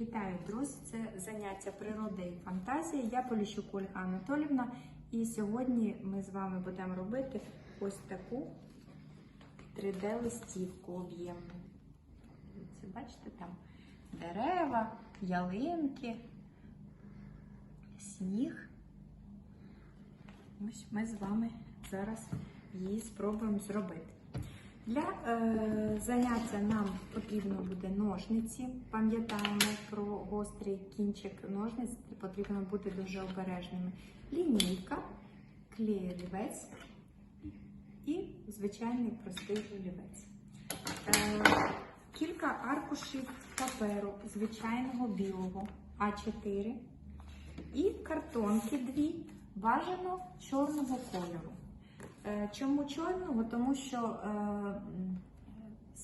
Вітаю, друзі! Це заняття природи і фантазії. Я Поліщук Ольга Анатолівна. І сьогодні ми з вами будемо робити ось таку 3D-листівку об'ємну. Бачите там дерева, ялинки, сніг. Ось ми з вами зараз її спробуємо зробити. Для е, заняття нам потрібно буде ножниці. Пам'ятаємо про гострий кінчик ножниць, потрібно бути дуже обережними. Лінійка, клей олівець і звичайний простий олівець. Е, кілька аркушів паперу звичайного білого А4 і картонки дві бажано чорного кольору. Е, Чому чорного? Тому що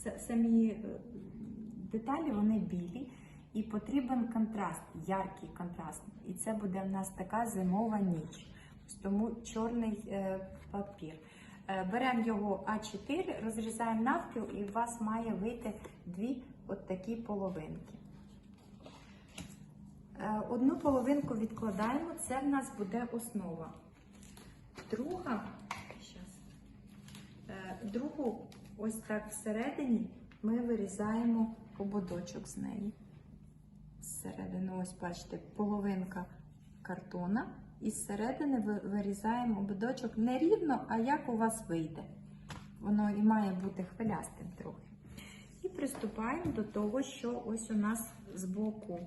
е, самі е, деталі вони білі і потрібен контраст, яркий контраст. І це буде в нас така зимова ніч. Тому чорний папір. Беремо його А4, розрізаємо навпіл, і у вас має вийти дві от такі половинки. Одну половинку відкладаємо, це в нас буде основа. Друга, другу, ось так всередині, ми вирізаємо ободочок з неї. Зсередини, ось бачите, половинка картона. І зсередини ви- вирізаємо ободочок не рівно, а як у вас вийде. Воно і має бути хвилястим трохи. І приступаємо до того, що ось у нас з боку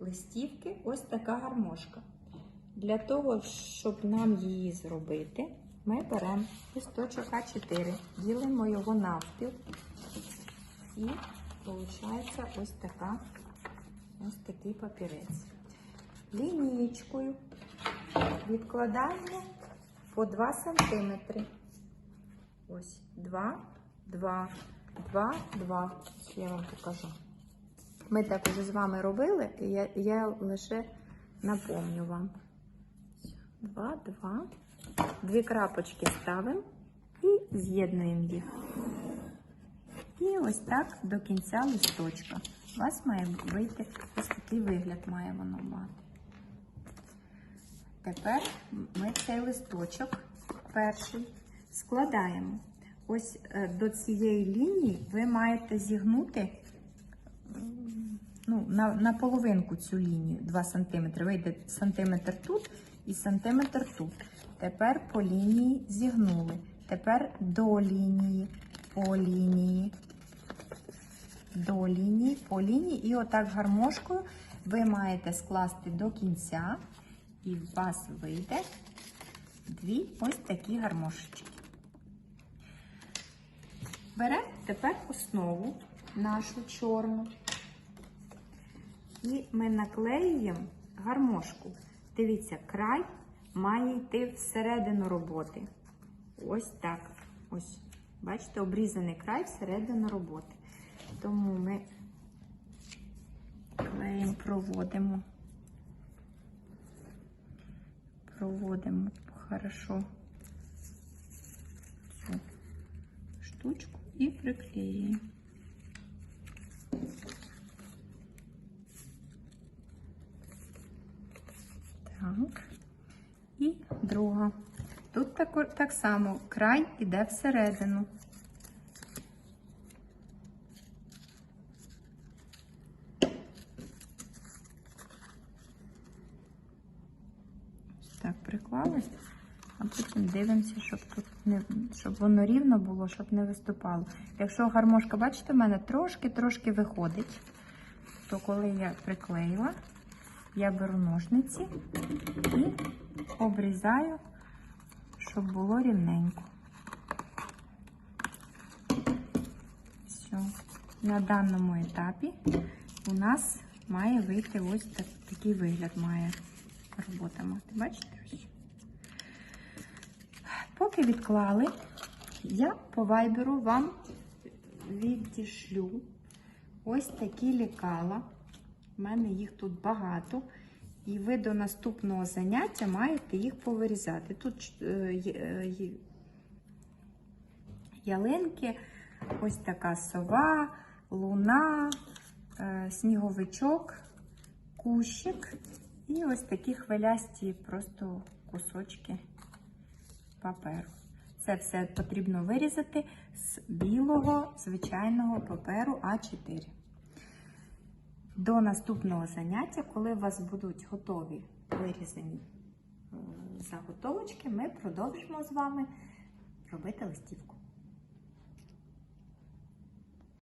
листівки ось така гармошка. Для того, щоб нам її зробити, ми беремо листочок А4, ділимо його навпіл. І виходить ось така, ось такий папірець. Лінієчкою відкладаємо по 2 см. Ось 2, 2, 2, 2. Я вам покажу. Ми так уже з вами робили, і я, я лише напомню вам. Два, два. Дві крапочки ставимо і з'єднуємо їх. І ось так до кінця листочка. У вас має вийти ось такий вигляд має воно мати. Тепер ми цей листочок перший складаємо. Ось е, до цієї лінії ви маєте зігнути ну, на, на половинку цю лінію 2 см. Вийде сантиметр тут і сантиметр тут. Тепер по лінії зігнули. Тепер до лінії, по лінії, до лінії, по лінії. І отак гармошкою ви маєте скласти до кінця, і у вас вийде дві ось такі гармошечки. Беремо тепер основу нашу чорну. І ми наклеюємо гармошку. Дивіться, край має йти всередину роботи. Ось так. Ось. Бачите, обрізаний край всередину роботи. Тому ми клеєм проводимо. Проводимо хорошо цю штучку і приклеюємо. Так. Друга. Тут так, так само край іде всередину. Так, приклали, а потім дивимося, щоб тут не щоб воно рівно було, щоб не виступало. Якщо гармошка, бачите, в мене трошки-трошки виходить, то коли я приклеїла, я беру ножниці і обрізаю, щоб було рівненько. Все. На даному етапі у нас має вийти ось так, такий вигляд має робота мати. Бачите? Ось. Поки відклали, я по вайберу вам віддішлю ось такі лікала. У мене їх тут багато. І ви до наступного заняття маєте їх повирізати. Тут е, е, ялинки, ось така сова, луна, е, сніговичок, кущик і ось такі хвилясті просто кусочки паперу. Це все потрібно вирізати з білого звичайного паперу А4. До наступного заняття, коли у вас будуть готові вирізані заготовочки, ми продовжимо з вами робити листівку.